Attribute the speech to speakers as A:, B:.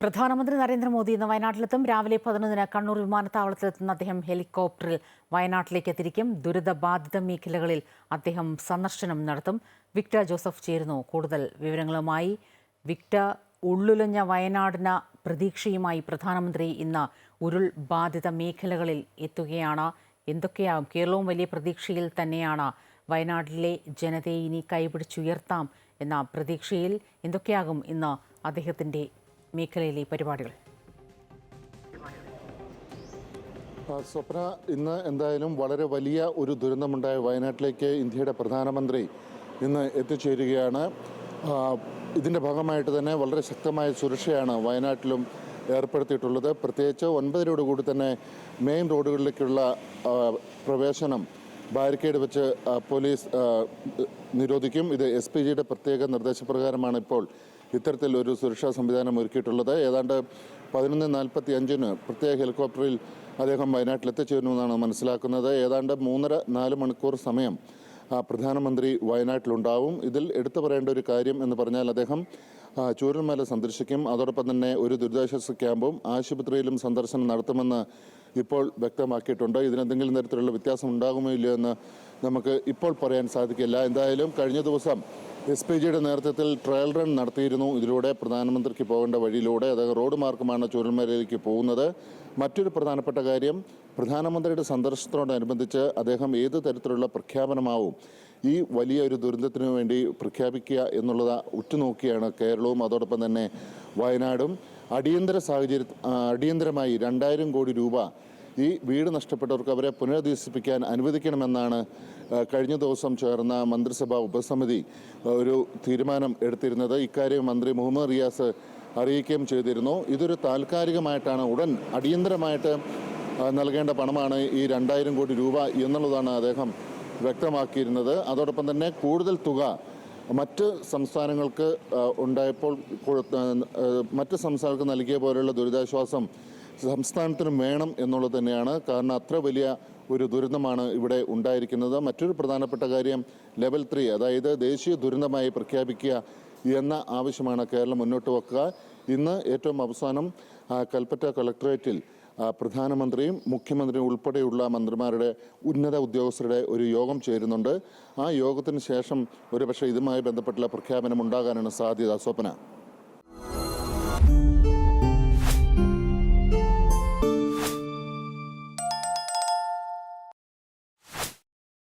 A: പ്രധാനമന്ത്രി നരേന്ദ്രമോദി ഇന്ന് വയനാട്ടിലെത്തും. രാവിലെ പതിനൊന്നിന് കണ്ണൂർ വിമാനത്താവളത്തിലെത്തുന്ന അദ്ദേഹം ഹെലികോപ്റ്ററിൽ വയനാട്ടിലേക്ക് എത്തിരിക്കും ദുരിതബാധിത മേഖലകളിൽ അദ്ദേഹം സന്ദർശനം നടത്തും. വിക്ടർ ജോസഫ് ചേരുന്നു. കൂടുതൽ വിവരങ്ങളുമായി വിക്ടർ ഉള്ളുലഞ്ഞ വയനാടിന് പ്രതീക്ഷയുമായി പ്രധാനമന്ത്രി ഇന്ന് ഉരുൾബാധിത മേഖലകളിൽ എത്തുകയാണ്. എന്തൊക്കെയാകും കേരളവും വലിയ പ്രതീക്ഷയിൽ തന്നെയാണ്. വയനാട്ടിലെ ജനതയെ ഇനി കൈപിടിച്ചുയർത്താം എന്ന പ്രതീക്ഷയിൽ എന്തൊക്കെയാകും ഇന്ന് അദ്ദേഹത്തിന്റെ മേഖലയിലെ പരിപാടികൾ.
B: സ്വപ്ന ഇന്ന് എന്തായാലും വളരെ വലിയ ഒരു ദുരന്തമുണ്ടായ വയനാട്ടിലേക്ക് ഇന്ത്യയുടെ പ്രധാനമന്ത്രി ഇന്ന് എത്തിച്ചേരുകയാണ്. ഇതിന്റെ ഭാഗമായിട്ട് തന്നെ വളരെ ശക്തമായ സുരക്ഷയാണ് വയനാട്ടിലും ഏർപ്പെടുത്തിയിട്ടുള്ളത്. പ്രത്യേകിച്ച് ഒൻപതരയോട് കൂടി തന്നെ മെയിൻ റോഡുകളിലേക്കുള്ള പ്രവേശനം ബാരിക്കേഡ് വെച്ച് പോലീസ് നിരോധിക്കും. ഇത് എസ് പി ജിയുടെ പ്രത്യേക നിർദ്ദേശപ്രകാരമാണ് ഇപ്പോൾ ഇത്തരത്തിൽ ഒരു സുരക്ഷാ സംവിധാനം ഒരുക്കിയിട്ടുള്ളത്. ഏതാണ്ട് പതിനൊന്ന് നാൽപ്പത്തി അഞ്ചിന് പ്രത്യേക ഹെലികോപ്റ്ററിൽ അദ്ദേഹം വയനാട്ടിൽ എന്നാണ് മനസ്സിലാക്കുന്നത്. ഏതാണ്ട് മൂന്നര നാല് മണിക്കൂർ സമയം പ്രധാനമന്ത്രി വയനാട്ടിലുണ്ടാവും. ഇതിൽ എടുത്തു പറയേണ്ട ഒരു കാര്യം എന്ന് പറഞ്ഞാൽ അദ്ദേഹം ചൂരൽമല സന്ദർശിക്കും. അതോടൊപ്പം തന്നെ ഒരു ദുരിതാശ്വാസ ക്യാമ്പും ആശുപത്രിയിലും സന്ദർശനം നടത്തുമെന്ന് ഇപ്പോൾ വ്യക്തമാക്കിയിട്ടുണ്ട്. ഇതിനെന്തെങ്കിലും തരത്തിലുള്ള വ്യത്യാസം ഉണ്ടാകുമോ ഇല്ലയോ എന്ന് നമുക്ക് ഇപ്പോൾ പറയാൻ സാധിക്കില്ല. എന്തായാലും കഴിഞ്ഞ ദിവസം എസ് പി ജിയുടെ നേതൃത്വത്തിൽ ട്രയൽ റൺ നടത്തിയിരുന്നു. ഇതിലൂടെ പ്രധാനമന്ത്രിക്ക് പോകേണ്ട വഴിയിലൂടെ അതായത് റോഡ് മാർഗമാണ് ചൂരൽമലയിലേക്ക് പോകുന്നത്. മറ്റൊരു പ്രധാനപ്പെട്ട കാര്യം പ്രധാനമന്ത്രിയുടെ സന്ദർശനത്തോടനുബന്ധിച്ച് അദ്ദേഹം ഏത് തരത്തിലുള്ള പ്രഖ്യാപനമാവും ഈ വലിയ ഒരു ദുരന്തത്തിനു വേണ്ടി പ്രഖ്യാപിക്കുക എന്നുള്ളത് ഉറ്റുനോക്കിയാണ് കേരളവും അതോടൊപ്പം തന്നെ വയനാടും. അടിയന്തര സാഹചര്യ അടിയന്തരമായി രണ്ടായിരം കോടി രൂപ ഈ വീട് നഷ്ടപ്പെട്ടവർക്ക് അവരെ പുനരധിവസിപ്പിക്കാൻ അനുവദിക്കണമെന്നാണ് കഴിഞ്ഞ ദിവസം ചേർന്ന മന്ത്രിസഭാ ഉപസമിതി ഒരു തീരുമാനം എടുത്തിരുന്നത്. ഇക്കാര്യം മന്ത്രി മുഹമ്മദ് റിയാസ് അറിയിക്കുകയും ചെയ്തിരുന്നു. ഇതൊരു താൽക്കാലികമായിട്ടാണ് ഉടൻ അടിയന്തരമായിട്ട് നൽകേണ്ട പണമാണ് ഈ രണ്ടായിരം കോടി രൂപ എന്നുള്ളതാണ് അദ്ദേഹം വ്യക്തമാക്കിയിരുന്നത്. അതോടൊപ്പം തന്നെ കൂടുതൽ തുക മറ്റ് സംസ്ഥാനങ്ങൾക്ക് ഉണ്ടായപ്പോൾ മറ്റ് സംസ്ഥാനങ്ങൾക്ക് നൽകിയ പോലെയുള്ള ദുരിതാശ്വാസം സംസ്ഥാനത്തിനും വേണം എന്നുള്ളത് തന്നെയാണ്. കാരണം അത്ര വലിയ ഒരു ദുരന്തമാണ് ഇവിടെ ഉണ്ടായിരിക്കുന്നത്. മറ്റൊരു പ്രധാനപ്പെട്ട കാര്യം ലെവൽ ത്രീ അതായത് ദേശീയ ദുരന്തമായി പ്രഖ്യാപിക്കുക എന്ന ആവശ്യമാണ് കേരളം മുന്നോട്ട് വെക്കുക. ഇന്ന് ഏറ്റവും അവസാനം കൽപ്പറ്റ കളക്ടറേറ്റിൽ പ്രധാനമന്ത്രിയും മുഖ്യമന്ത്രിയും ഉൾപ്പെടെയുള്ള മന്ത്രിമാരുടെ ഉന്നത ഉദ്യോഗസ്ഥരുടെ ഒരു യോഗം ചേരുന്നുണ്ട്. ആ യോഗത്തിന് ശേഷം ഒരുപക്ഷെ ഇതുമായി ബന്ധപ്പെട്ടുള്ള പ്രഖ്യാപനം ഉണ്ടാകാനാണ് സാധ്യത. സ്വപ്ന.